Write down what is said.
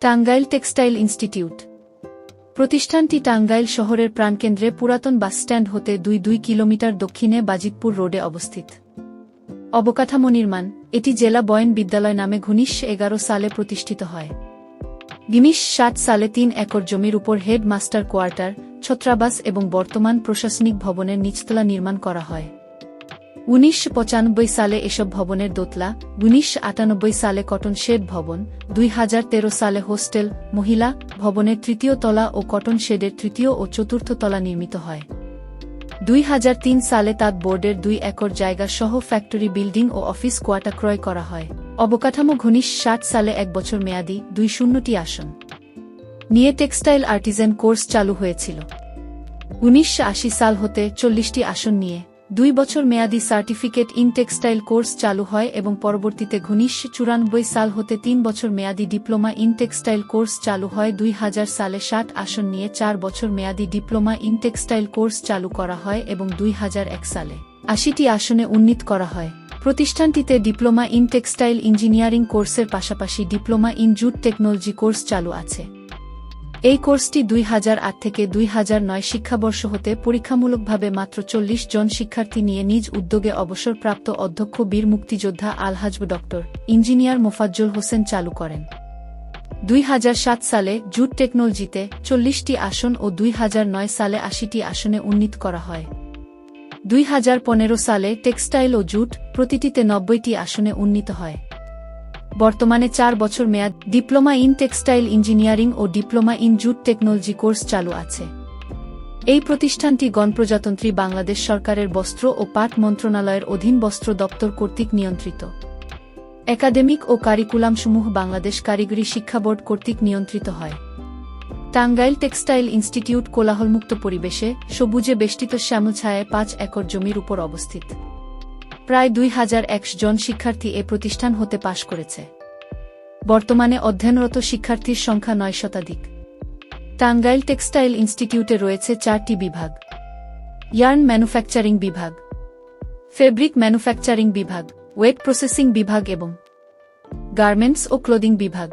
Tangail textile institute. প্রতিষ্ঠানটি টাঙ্গাইল শহরের প্রাণকেন্দ্রে পুরাতন বাসস্ট্যান্ড হতে দুই দুই কিলোমিটার দক্ষিণে বাজিতপুর রোডে অবস্থিত। অবকাঠামো নির্মাণ, এটি জেলা বয়ন বিদ্যালয় নামে ঘনিশ এগারো সালে প্রতিষ্ঠিত হয়। গিমিশ ষাট সালে তিন একর জমির উপর হেড মাস্টার কোয়ার্টার, ছত্রাবাস এবং বর্তমান প্রশাসনিক ভবনের নিচতলা নির্মাণ করা হয়। উনিশশো পঁচানব্বই সালে এসব ভবনের দোতলা, উনিশশো আটানব্বই সালে কটন শেড ভবন, দুই হাজার তেরো সালে হোস্টেল, মহিলা ভবনের তৃতীয় তলা ও কটন শেডের তৃতীয় ও চতুর্থ তলা নির্মিত হয়। দুই হাজার তিন সালে তাঁত বোর্ডের দুই একর জায়গা সহ ফ্যাক্টরি, বিল্ডিং ও অফিস কোয়াটা ক্রয় করা হয়। অবকাঠামো ঘনিশ ষাট সালে এক বছর মেয়াদি দুই শূন্যটি আসন। নিয়ে টেক্সটাইল আর্টিজেন কোর্স চালু হয়েছিল। উনিশশো আশি সাল হতে চল্লিশটি আসন নিয়ে দুই বছর মেয়াদি সার্টিফিকেট ইন টেক্সটাইল কোর্স চালু হয় এবং পরবর্তীতে ঘনিষ্ঠ চুরানব্বই সাল হতে তিন বছর মেয়াদি ডিপ্লোমা ইন টেক্সটাইল কোর্স চালু হয়। দুই হাজার সালে ষাট আসন নিয়ে চার বছর মেয়াদি ডিপ্লোমা ইন টেক্সটাইল কোর্স চালু করা হয় এবং দুই হাজার এক সালে আশিটি আসনে উন্নীত করা হয়। প্রতিষ্ঠানটিতে ডিপ্লোমা ইন টেক্সটাইল ইঞ্জিনিয়ারিং কোর্সের পাশাপাশি diploma in jute technology course চালু আছে। এই কোর্সটি দুই হাজার আট থেকে দুই হাজার নয় শিক্ষাবর্ষ হতে পরীক্ষামূলকভাবে মাত্র চল্লিশ জন শিক্ষার্থী নিয়ে নিজ উদ্যোগে অবসরপ্রাপ্ত অধ্যক্ষ বীর মুক্তিযোদ্ধা আলহাজব ডক্টর ইঞ্জিনিয়ার মোফাজ্জল হোসেন চালু করেন। দুই হাজার সাত সালে জুট টেকনোলজিতে চল্লিশটি আসন ও দুই হাজার নয় সালে আশিটি আসনে উন্নীত করা হয়। দুই হাজার পনেরো সালে টেক্সটাইল ও জুট প্রতিটিতে নব্বইটি আসনে উন্নীত হয়। বর্তমানে চার বছর মেয়াদ, diploma in textile engineering O diploma in jute technology course চালু আছে। এই প্রতিষ্ঠানটি গণপ্রজাতন্ত্রী বাংলাদেশ সরকারের বস্ত্র ও পাট মন্ত্রণালয়ের অধীন বস্ত্র দপ্তর কর্তৃক নিয়ন্ত্রিত। একাডেমিক ও কারিকুলামসমূহ বাংলাদেশ কারিগরি শিক্ষা বোর্ড কর্তৃক নিয়ন্ত্রিত হয়। টাঙ্গাইল টেক্সটাইল ইনস্টিটিউট কোলাহলমুক্ত পরিবেশে সবুজে বেষ্টিত শ্যামলছায়ায় পাঁচ একর জমির উপর অবস্থিত। প্রায় দুই হাজার একশ জন শিক্ষার্থী এ প্রতিষ্ঠান হতে পাশ করেছে। বর্তমানে অধ্যয়নরত শিক্ষার্থীর সংখ্যা নয় শতাধিক। টাঙ্গাইল টেক্সটাইল ইনস্টিটিউটে রয়েছে চারটি বিভাগ। ইয়ার্ন ম্যানুফ্যাকচারিং বিভাগ। ফেব্রিক ম্যানুফ্যাকচারিং বিভাগ, ওয়েট প্রসেসিং বিভাগ এবং গার্মেন্টস ও ক্লোদিং বিভাগ।